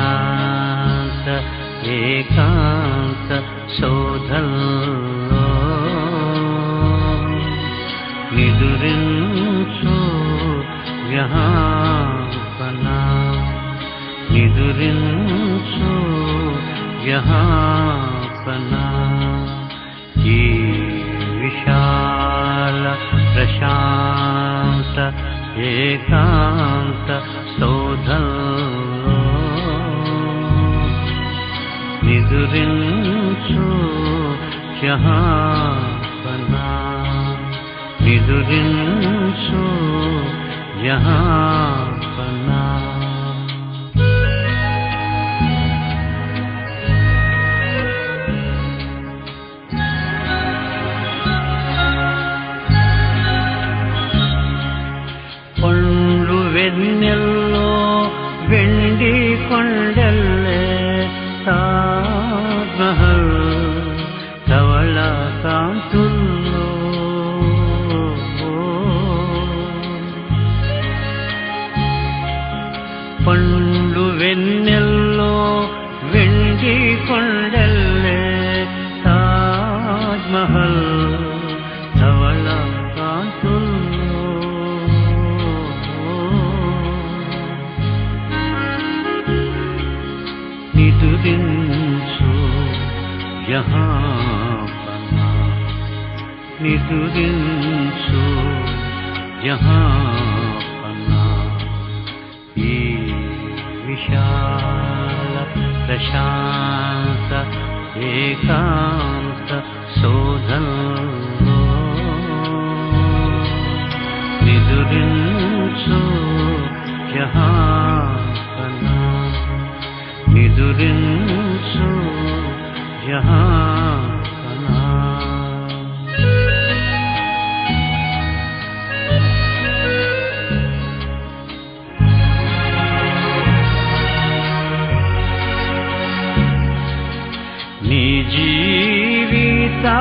प्रशान्त एकान्त शोधल् निदुरिन्सु यहापना। विशाल प्रशान्त एकान्त शोधल् निदुरिन्सु यहापना निदुरिन्सु यहापना ಕೊಂಡು ని తుదించు జహాపనా ఈ విశాల ప్రశాంత ఏకాంత సోదంలో నిదురించు జహాపనా నిదురించు జహా जीविता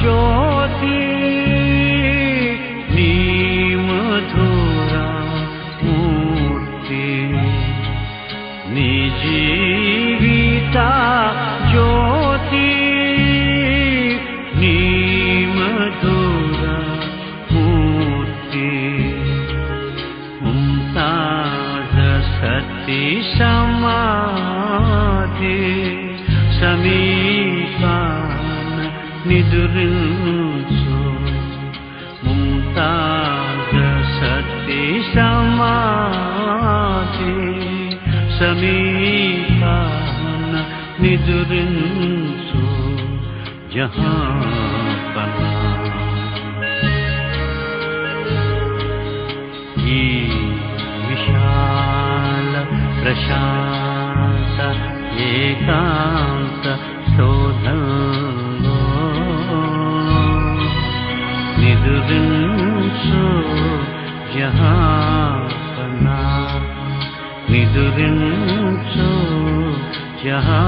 ज्योति नी मूर्ति। निजीविता निजी विता ज्योति नी मधुरा पोते सत्य ीप निदुर्शता सत्य समा समीप निदुर्श यहा विशाल प्रशान्त ఏకాంత శోధంలో నిదురించు జహాపనా నిదురించు జహా